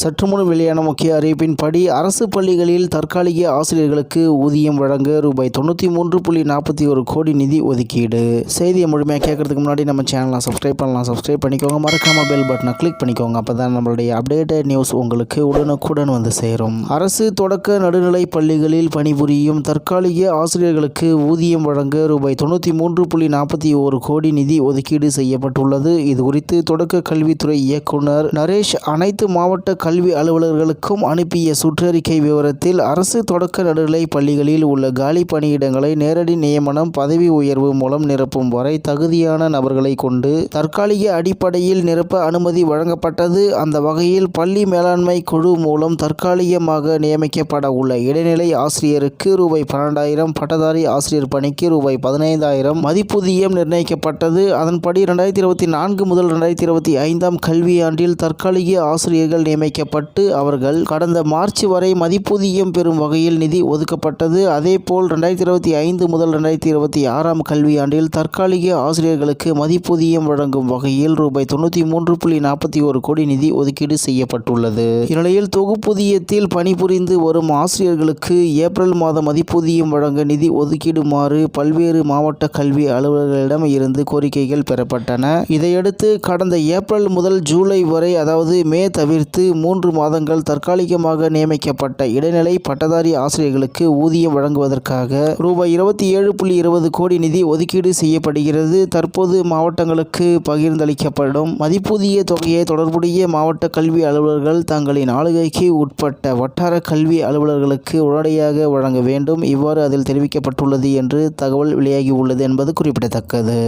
சற்று முன் வெளியான முக்கிய அறிவிப்பின்படி அரசு பள்ளிகளில் தற்காலிக ஆசிரியர்களுக்கு ஊதியம் வழங்க ரூபாய் தொண்ணூற்றி மூன்று புள்ளி நாற்பத்தி ஒரு கோடி நிதி ஒதுக்கீடு. செய்தியை முழுமையாக கேட்கறதுக்கு முன்னாடி நம்ம சேனலை சப்ஸ்கிரைப் பண்ணலாம். சப்ஸ்கிரைப் பண்ணிக்கோங்க. மறக்காம பெல் பட்டனை கிளிக் பண்ணிக்கோங்க. அப்போ தான் நம்மளுடைய அப்டேட்டட் நியூஸ் உங்களுக்கு உடனுக்குடன் வந்து சேரும். அரசு தொடக்க நடுநிலை பள்ளிகளில் பணிபுரியும் தற்காலிக ஆசிரியர்களுக்கு ஊதியம் வழங்க ரூபாய் தொண்ணூற்றி மூன்று புள்ளி நாற்பத்தி ஒரு கோடி நிதி ஒதுக்கீடு செய்யப்பட்டுள்ளது. இது குறித்து தொடக்க கல்வித்துறை இயக்குனர் நரேஷ் அனைத்து மாவட்ட கல்வி அலுவலர்களுக்கும் அனுப்பிய சுற்றறிக்கை விவரத்தில் அரசு தொடக்க நடுநிலை பள்ளிகளில் உள்ள காலி பணியிடங்களை நேரடி நியமனம் பதவி உயர்வு மூலம் நிரப்பும் வரை தகுதியான நபர்களை கொண்டு தற்காலிக அடிப்படையில் நிரப்ப அனுமதி வழங்கப்பட்டது. அந்த வகையில் பள்ளி மேலாண்மை குழு மூலம் தற்காலிகமாக நியமிக்கப்பட உள்ள இடைநிலை ஆசிரியருக்கு ரூபாய் பன்னெண்டாயிரம் பட்டதாரி ஆசிரியர் பணிக்கு ரூபாய் பதினைந்தாயிரம் மதிப்பூதியம் நிர்ணயிக்கப்பட்டது. அதன்படி இரண்டாயிரத்தி இருபத்தி நான்கு முதல் இரண்டாயிரத்தி இருபத்தி ஐந்தாம் கல்வியாண்டில் தற்காலிக ஆசிரியர்கள் நியமிக்க வைக்கப்பட்டு அவர்கள் கடந்த மார்ச் வரை மதிப்பூதியம் பெறும் வகையில் நிதி ஒதுக்கப்பட்டது. அதேபோல் ரெண்டாயிரத்தி இருபத்தி ஐந்து முதல் ரெண்டாயிரத்தி இருபத்தி ஆறாம் கல்வியாண்டில் தற்காலிக ஆசிரியர்களுக்கு மதிப்பூதியம் வழங்கும் வகையில் ரூபாய் தொண்ணூற்றி மூன்று புள்ளி நாற்பத்தி ஒரு கோடி நிதி ஒதுக்கீடு செய்யப்பட்டுள்ளது. இந்நிலையில் தொகுப்பூதியத்தில் பணிபுரிந்து வரும் ஆசிரியர்களுக்கு ஏப்ரல் மாத மதிப்பூதியம் வழங்க நிதி ஒதுக்கிடுமாறு பல்வேறு மாவட்ட கல்வி அலுவலர்களிடம் இருந்து கோரிக்கைகள் பெறப்பட்டன. இதையடுத்து கடந்த ஏப்ரல் முதல் ஜூலை வரை அதாவது மே தவிர்த்து மூன்று மாதங்கள் தற்காலிகமாக நியமிக்கப்பட்ட இடைநிலை பட்டதாரி ஆசிரியர்களுக்கு ஊதியம் வழங்குவதற்காக ரூபாய் இருபத்தி ஏழு புள்ளி இருபது கோடி நிதி ஒதுக்கீடு செய்யப்படுகிறது. தற்போது மாவட்டங்களுக்கு பகிர்ந்தளிக்கப்படும் மதிப்பூதிய தொகையை தொடர்புடைய மாவட்ட கல்வி அலுவலர்கள் தங்களின் ஆளுகைக்கு உட்பட்ட வட்டார கல்வி அலுவலர்களுக்கு உடனடியாக வழங்க வேண்டும். இவ்வாறு அதில் தெரிவிக்கப்பட்டுள்ளது என்று தகவல் வெளியாகியுள்ளது என்பது குறிப்பிடத்தக்கது.